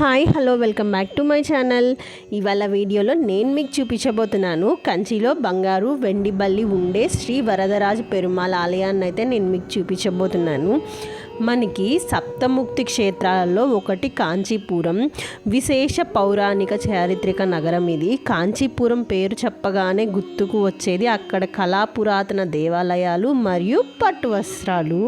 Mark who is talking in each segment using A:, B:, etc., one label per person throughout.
A: Hi hello welcome back to my channel. ఇవాళ వీడియోలో నేను మీకు చూపించబోతున్నాను కంచిలో బంగారు వెండి బల్లి ఉండే శ్రీ వరదరాజు పెరుమాళ్ ఆలయాన్ని అయితే నేను మీకు చూపించబోతున్నాను. మనకి సప్తముక్తి క్షేత్రాలలో ఒకటి కాంచీపురం. విశేష పౌరాణిక చారిత్రక నగరం ఇది. కాంచీపురం పేరు చెప్పగానే గుర్తుకు వచ్చేది అక్కడ కళా పురాతన దేవాలయాలు మరియు పట్టు వస్త్రాలు.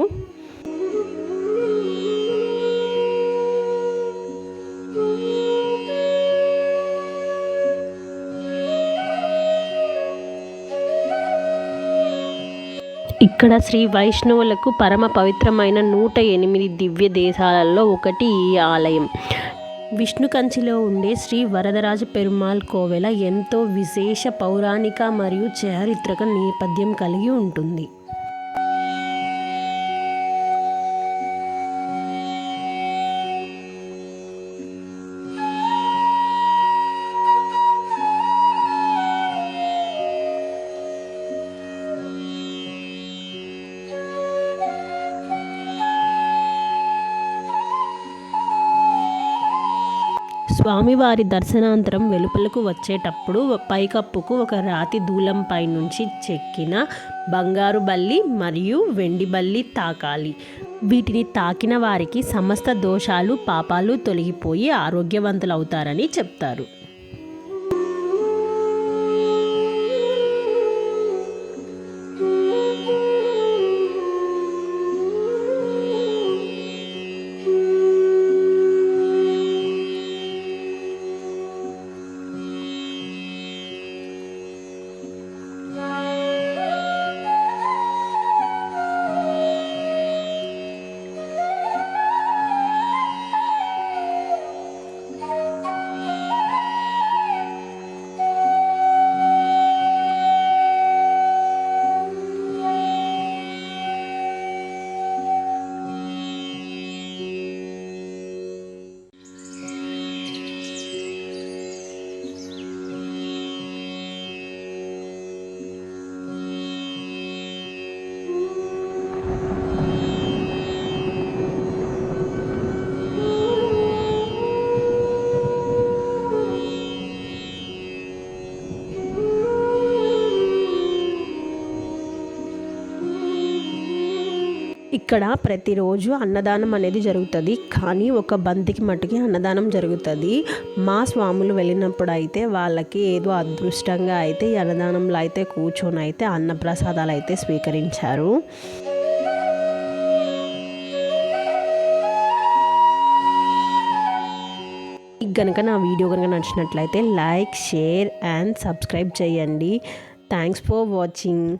A: ఇక్కడ శ్రీ వైష్ణవులకు పరమ పవిత్రమైన నూట ఎనిమిది దివ్య దేశాలలో ఒకటి ఈ ఆలయం. విష్ణు కంచిలో ఉండే శ్రీ వరదరాజ పెరుమాల్ కోవెల ఎంతో విశేష పౌరాణిక మరియు చారిత్రక నేపథ్యం కలిగి ఉంటుంది. స్వామివారి దర్శనాంతరం వెలుపలకు వచ్చేటప్పుడు పైకప్పుకు ఒక రాతి దూలంపై నుంచి చెక్కిన బంగారు బల్లి మరియు వెండి బల్లి తాకాలి. వీటిని తాకిన వారికి సమస్త దోషాలు పాపాలు తొలగిపోయి ఆరోగ్యవంతులవుతారని చెప్తారు. ఇక్కడ ప్రతిరోజు అన్నదానం అనేది జరుగుతుంది. కానీ ఒక బంతికి మట్టుకి అన్నదానం జరుగుతుంది. మా స్వాములు వెళ్ళినప్పుడు అయితే వాళ్ళకి ఏదో అదృష్టంగా అయితే ఈ అన్నదానంలో అయితే కూర్చొని అయితే అన్నప్రసాదాలు అయితే స్వీకరించారు. కనుక నా వీడియో కనుక నచ్చినట్లయితే లైక్ షేర్ అండ్ సబ్స్క్రైబ్ చేయండి. Thanks for watching.